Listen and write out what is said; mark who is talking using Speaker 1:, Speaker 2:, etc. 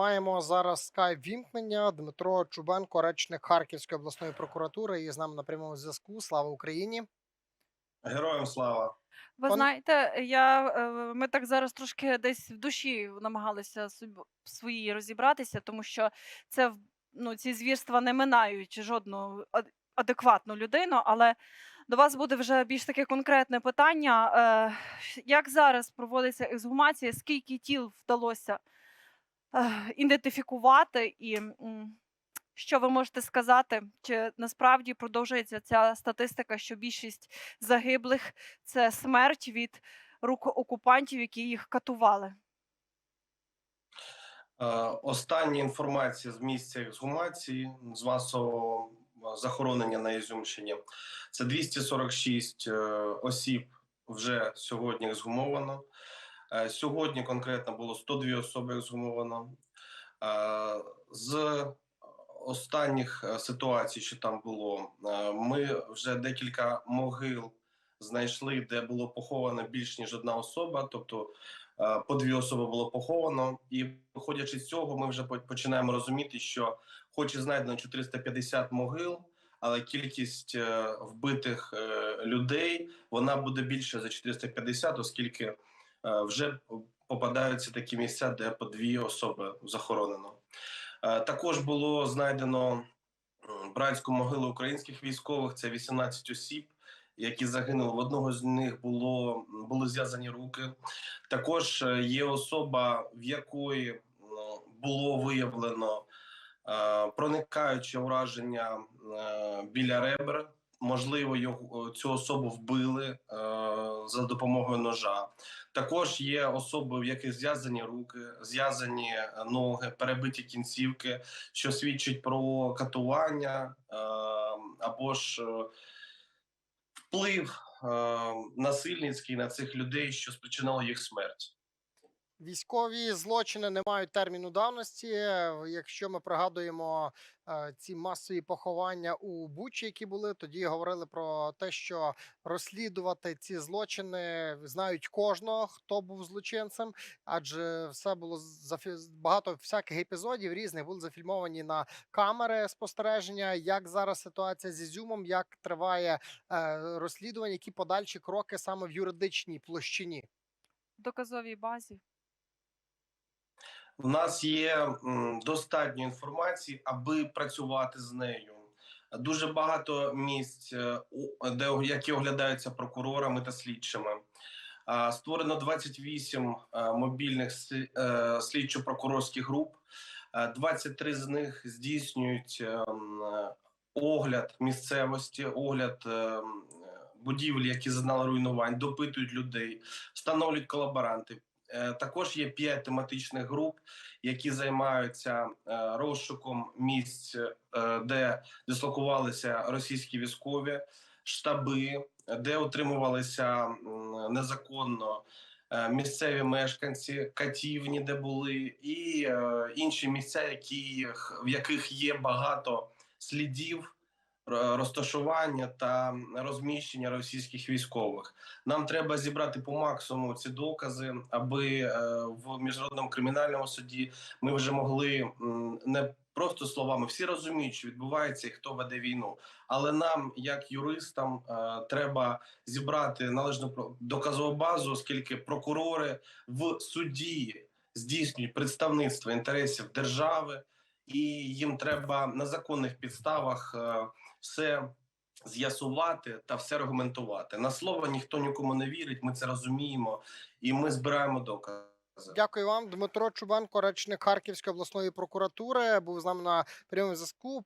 Speaker 1: Маємо зараз скайп вімкнення. Дмитро Чубенко, речник Харківської обласної прокуратури, і з нами на прямому зв'язку. Слава Україні!
Speaker 2: Героям слава.
Speaker 3: Ви
Speaker 1: Пан-
Speaker 3: знаєте, я, е, ми так зараз трошки десь в душі намагалися свої розібратися, тому що це в- ну, ці звірства не минають жодну ад- адекватну людину. Але до вас буде вже більш таке конкретне питання. Е, Як зараз проводиться ексгумація? Скільки тіл вдалося ідентифікувати? І що ви можете сказати? Чи насправді продовжується ця статистика, що більшість загиблих це смерть від рук окупантів, які їх катували?
Speaker 2: Е, Остання інформація з місця ексгумації з масового е, захоронення на Ізюмщині. Це 246 е, осіб вже сьогодні ексгумовано. Е, Сьогодні конкретно було 102 особи ексгумовано. Е, З останніх е, ситуацій, що там було, ми вже декілька могил знайшли, де було поховано більш ніж одна особа, тобто по дві особи було поховано. І виходячи з цього, ми вже починаємо розуміти, що хоч і знайдено 450 могил, але кількість вбитих людей вона буде більше за 450, оскільки вже попадаються такі місця, де по дві особи захоронено. Е, Також було знайдено братську могилу українських військових. Це 18 осіб, які загинули. В одного з них було були зв'язані руки. Також е, є особа, в якої було виявлено е, проникаюче ураження е, біля ребер. Можливо, його цю особу вбили е, за допомогою ножа. Також є особи, в яких зв'язані руки, зв'язані е, ноги, перебиті кінцівки, що свідчить про катування е, або ж е, вплив е, насильницький на цих людей, що спричинило їх смерть.
Speaker 1: Військові злочини не мають терміну давності. Якщо ми пригадуємо е, ці масові поховання у Бучі, які були, тоді говорили про те, що розслідувати ці злочини знають кожного, хто був злочинцем, адже все було зафі... багато всяких епізодів різних були зафільмовані на камери спостереження. Як зараз ситуація з Ізюмом, як триває е, розслідування, які подальші кроки саме в юридичній площині?
Speaker 3: Доказовій базі?
Speaker 2: У нас є достатньо інформації, аби працювати з нею. Дуже багато місць, е, де які оглядаються прокурорами та слідчими. Створено 28 е, мобільних е, слідчо-прокурорських груп. Е, 23 з них здійснюють огляд місцевості, огляд будівлі, які зазнали руйнувань, допитують людей, встановлюють колаборанти. Е, Також є 5 тематичних груп, які займаються е, розшуком місць, е, де дислокувалися російські військові штаби, де утримувалися незаконно місцеві мешканці, катівні, де були, і інші місця, які, в яких є багато слідів. Розташування та розміщення російських військових нам треба зібрати по максимуму ці докази, аби е, в міжнародному кримінальному суді ми вже могли не просто словами всі розуміють, що відбувається і хто веде війну. Але нам, як юристам, е, треба зібрати належну доказову базу, оскільки прокурори в суді здійснюють представництво інтересів держави, і їм треба на законних підставах е, все з'ясувати та все аргументувати. На слово ніхто нікому не вірить. Ми це розуміємо, і ми збираємо докази.
Speaker 1: Дякую вам, Дмитро Чубенко, речник Харківської обласної прокуратури, був з нами на прямому зв'язку.